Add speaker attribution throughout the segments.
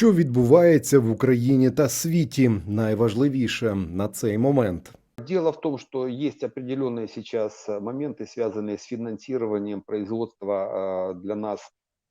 Speaker 1: Що відбувається в Україні та світі, найважливіше на цей момент.
Speaker 2: Дело в том, что есть определенные сейчас э, моменты, связанные с финансированием производства э, для нас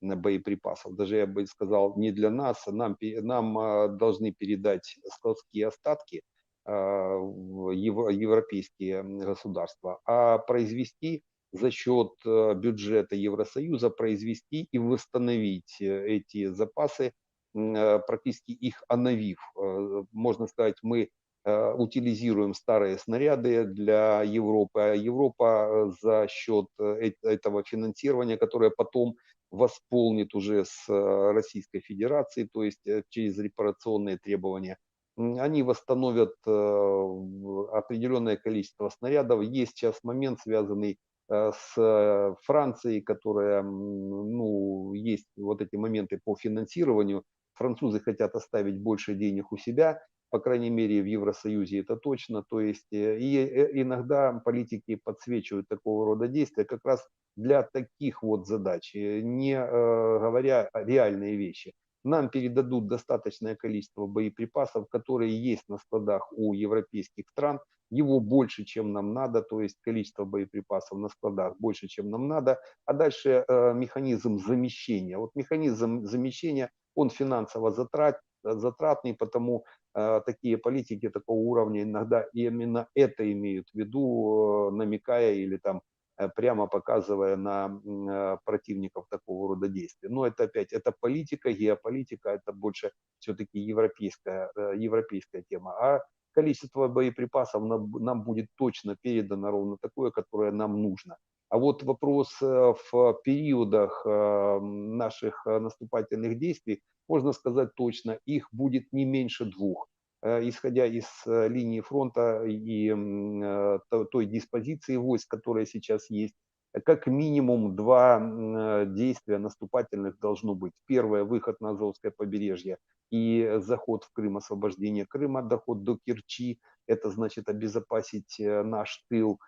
Speaker 2: э, боеприпасов. Даже я бы сказал, не для нас, а нам, пе- нам э, должны передать складские остатки э, в ево- европейские м, государства, а произвести за счет э, бюджета Евросоюза, произвести и восстановить э, эти запасы, м, э, практически их оновив. Э, Можно сказать, мы э, утилизируем старые снаряды для Европы, а Европа э, за счет э, эт- этого финансирования, которое потом восполнит уже с э, Российской Федерацией, то есть э, через репарационные требования, они восстановят э, определенное количество снарядов. Есть сейчас момент, связанный э, с э, Францией, которая, ну, есть вот эти моменты по финансированию. Французы хотят оставить больше денег у себя, по крайней мере, в Евросоюзе это точно. То есть э, и э, иногда политики подсвечивают такого рода действия как раз для таких вот задач, э, не говоря реальные вещи. Нам передадут достаточное количество боеприпасов, которые есть на складах у европейских стран. Его больше, чем нам надо, то есть количество боеприпасов на складах больше, чем нам надо. А дальше механизм замещения. Вот механизм замещения, он финансово затрат, затратный, потому э, такие политики такого уровня иногда именно это имеют в виду, э, намекая или там э, прямо показывая на э, противников такого рода действий. Но это опять, это политика, геополитика, это больше все-таки европейская, э, европейская тема. А количество боеприпасов нам, нам будет точно передано ровно такое, которое нам нужно. А вот вопрос э, в периодах э, наших э, наступательных действий, можно сказать точно, их будет не меньше двух. Исходя из линии фронта и той диспозиции войск, которая сейчас есть, как минимум два действия наступательных должно быть. Первое– выход на Азовское побережье и заход в Крым, освобождение Крыма, доход до Керчи. Это значит обезопасить наш тыл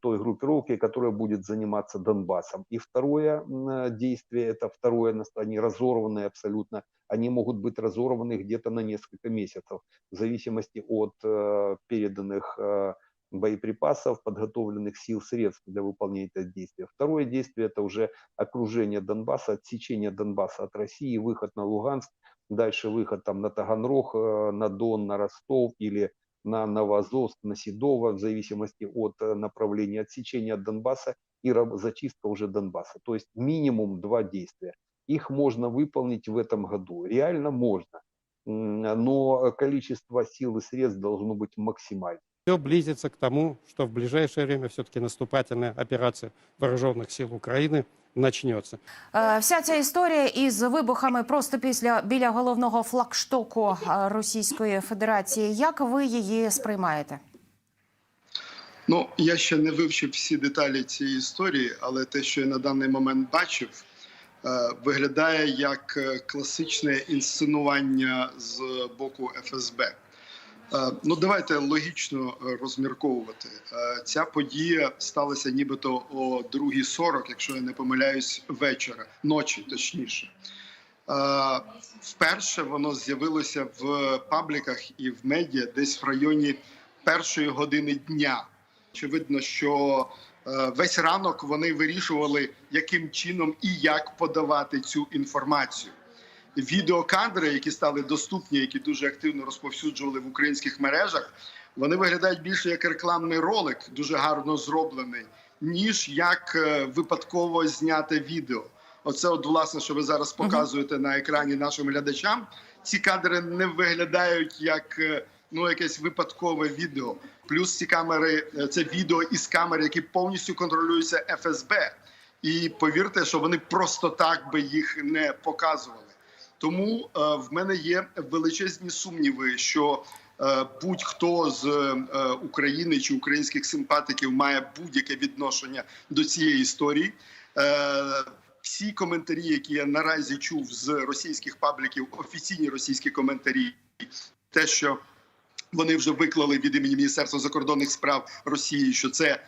Speaker 2: той группировки, которая будет заниматься Донбассом. И второе э, действие, это второе, они разорванные абсолютно, они могут быть разорваны где-то на несколько месяцев, в зависимости от э, переданных э, боеприпасов, подготовленных сил, средств для выполнения этого действия. Второе действие это уже окружение Донбасса, отсечение Донбасса от России, выход на Луганск, дальше выход там на Таганрог, э, на Дон, на Ростов или на Новоазовск, на Седово, в зависимости от э, направления отсечения от Донбасса и зачистка уже Донбасса. То есть минимум два действия. Их можно выполнить в этом году. Реально можно. Но количество сил и средств должно быть максимальным.
Speaker 3: Все близится к тому, что в ближайшее время все-таки наступательная операция вооруженных сил Украины начнется.
Speaker 4: Е, Вся ця історія із вибухами просто після біля головного флагштоку е, Російської Федерації. Як ви її сприймаєте?
Speaker 5: Ну, я ще не вивчив всі деталі цієї історії, але те, що я на даний момент бачив, е, виглядає як класичне інсценування з боку ФСБ. Е, Ну, давайте логічно е, розмірковувати. Е, Ця подія сталася нібито о 2.40, якщо я не помиляюсь, вечора, ночі точніше. Вперше воно з'явилося в пабліках і в медіа десь в районі першої години дня. Очевидно, що весь ранок вони вирішували, яким чином і як подавати цю інформацію. Відеокадри, які стали доступні, які дуже активно розповсюджували в українських мережах, вони виглядають більше як рекламний ролик, дуже гарно зроблений, ніж як е, випадково зняте відео. Оце, от, власне, що ви зараз показуєте на екрані нашим глядачам. Ці кадри не виглядають як е, ну якесь випадкове відео. Плюс ці камери е, це відео із камер, які повністю контролюються ФСБ. І повірте, що вони просто так би їх не показували. Тому е, в мене є величезні сумніви, що е, будь-хто з е, України чи українських симпатиків має будь-яке відношення до цієї історії. Всі коментарі, які я наразі чув з російських пабліків, офіційні російські коментарі, те, що Вони вже виклали від імені Міністерства закордонних справ Росії, що це е,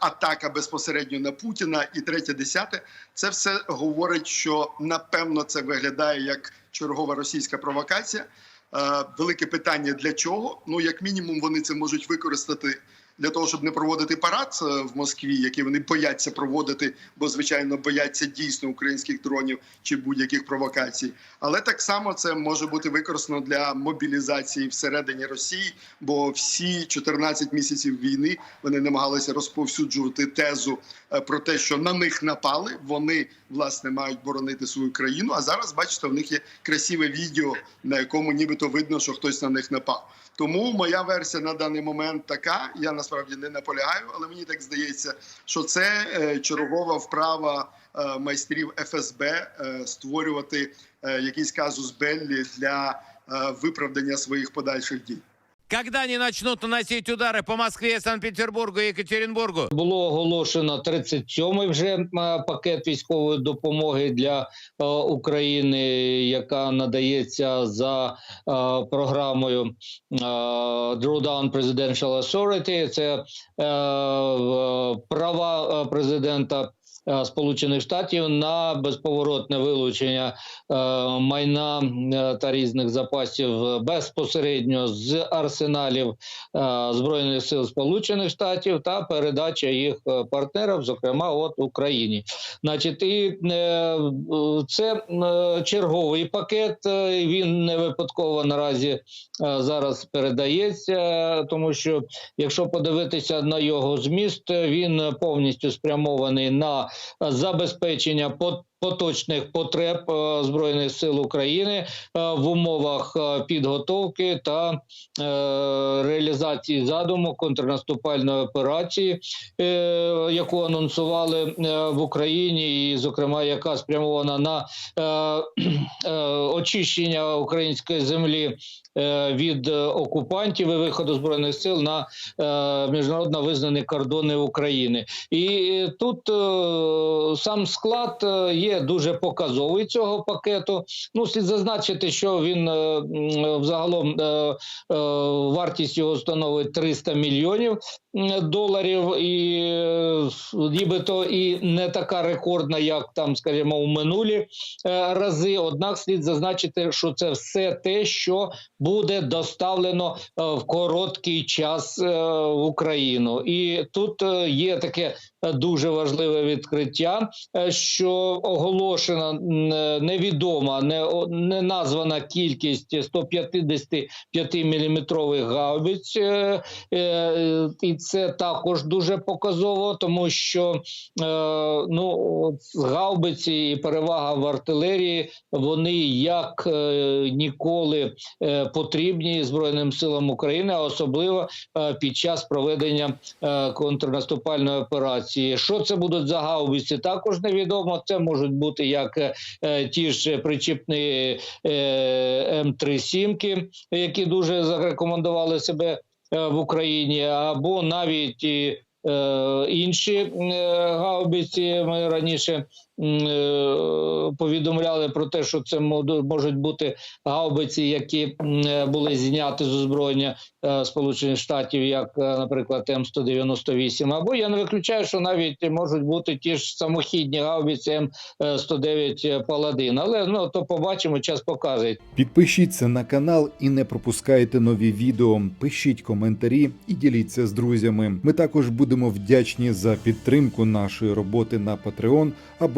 Speaker 5: атака безпосередньо на Путіна. І третє, десяте, це все говорить, що напевно це виглядає як чергова російська провокація. Е, Велике питання для чого? Ну, як мінімум, вони це можуть використати для того, щоб не проводити парад е, в Москві, який вони бояться проводити, бо звичайно бояться дійсно українських дронів чи будь-яких провокацій. Але так само це може бути використано для мобілізації всередині Росії, бо всі 14 місяців війни вони намагалися розповсюджувати тезу е, про те, що на них напали. Вони власне мають боронити свою країну. А зараз бачите, в них є красиве відео, на якому нібито видно, що хтось на них напав. Тому моя версія на даний момент така. Я насправді не наполягаю, але мені так здається, що це е, чергова вправа е, майстрів ФСБ е, створювати якийсь казус Беллі для виправдання своїх подальших дій.
Speaker 6: Когда они начнут наносить удары по Москве, Санкт-Петербургу и Екатеринбургу?
Speaker 7: Було оголошено 37-й вже е, пакет військової допомоги для е, України, яка надається за е, програмою е, Drawdown Presidential Authority. Це е, права е, президента. Е, Сполучених Штатів на безповоротне вилучення е, майна е, та різних запасів безпосередньо з арсеналів збройних сил Сполучених Штатів та передача їх партнерам, зокрема от Україні. Значить, і це черговий пакет. Він не випадково наразі зараз передається, тому що якщо подивитися на його зміст, він повністю спрямований на забезпечення по- поточних потреб е, збройних сил України е, в умовах е, підготовки та реалізації задуму контрнаступальної операції, яку анонсували в Україні, і, зокрема, яка спрямована на очищення української землі від окупантів і виходу збройних сил на міжнародно визнані кордони України. І тут сам склад е, є дуже показовий цього пакету. Ну, слід зазначити, що він е, взагалом е, е, вартість його становить 300 мільйонів доларів, і нібито і не така рекордна, як там, скажімо, у минулі рази. Однак слід зазначити, що це все те, що буде доставлено в короткий час в Україну. І тут є таке дуже важливе відкриття, що оголошена е, невідома, не, не названа кількість 155 міліметрових гаубиць, е, е, і це також дуже показово, тому що ну, гаубиці і перевага в артилерії вони як ніколи потрібні Збройним силам України, особливо під час проведення контрнаступальної операції. Що це будуть за гаубиці? Також невідомо. Це можуть бути як е, е, ті ж причіпні е, М3 сімки, які дуже зарекомендували себе в Україні, або навіть інші гаубиці. Ми раніше повідомляли про те, що це можуть бути гаубиці, які м, е, були зняті з озброєння е, Сполучених Штатів, як, е, наприклад, М198. Або я не виключаю, що навіть можуть бути ті ж самохідні гаубиці М109 Паладин. Але ну то побачимо, час покаже.
Speaker 1: Підпишіться на канал і не пропускайте нові відео. Пишіть коментарі і діліться з друзями. Ми також будемо вдячні за підтримку нашої роботи на Patreon